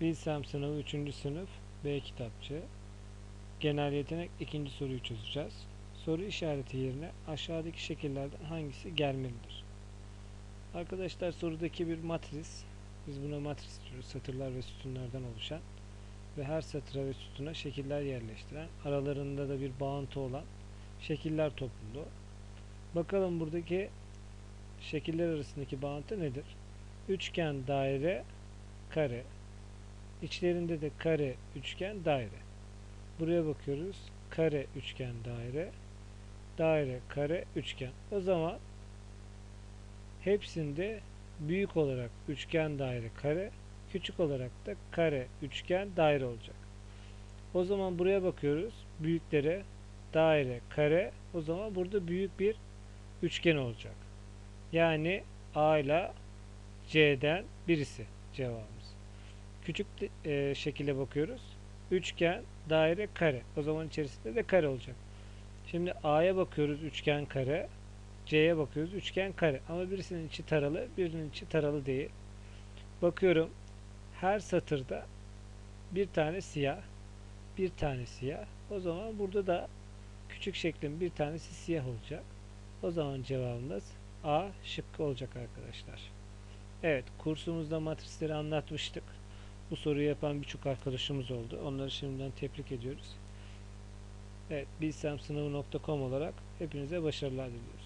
Bilsem sınavı 3. sınıf B kitapçı. Genel yetenek ikinci soruyu çözeceğiz. Soru işareti yerine aşağıdaki şekillerden hangisi gelmelidir? Arkadaşlar sorudaki bir matris. Biz buna matris diyoruz. Satırlar ve sütunlardan oluşan ve her satıra ve sütuna şekiller yerleştiren, aralarında da bir bağıntı olan şekiller topluluğu. Bakalım buradaki şekiller arasındaki bağıntı nedir? Üçgen, daire, kare. İçlerinde de kare, üçgen, daire. Buraya bakıyoruz. Kare, üçgen, daire. Daire, kare, üçgen. O zaman hepsinde büyük olarak üçgen, daire, kare, küçük olarak da kare, üçgen, daire olacak. O zaman buraya bakıyoruz. Büyüklere daire, kare. O zaman burada büyük bir üçgen olacak. Yani A ile C'den birisi cevabımız. Küçük e, şekilde bakıyoruz. Üçgen, daire, kare. O zaman içerisinde de kare olacak. Şimdi A'ya bakıyoruz üçgen kare. C'ye bakıyoruz üçgen kare. Ama birisinin içi taralı, birinin içi taralı değil. Bakıyorum her satırda bir tane siyah, bir tane siyah. O zaman burada da küçük şeklin bir tanesi siyah olacak. O zaman cevabımız A şıkkı olacak arkadaşlar. Evet kursumuzda matrisleri anlatmıştık. Bu soruyu yapan birçok arkadaşımız oldu. Onları şimdiden tebrik ediyoruz. Evet bilsemsınavı.com olarak hepinize başarılar diliyoruz.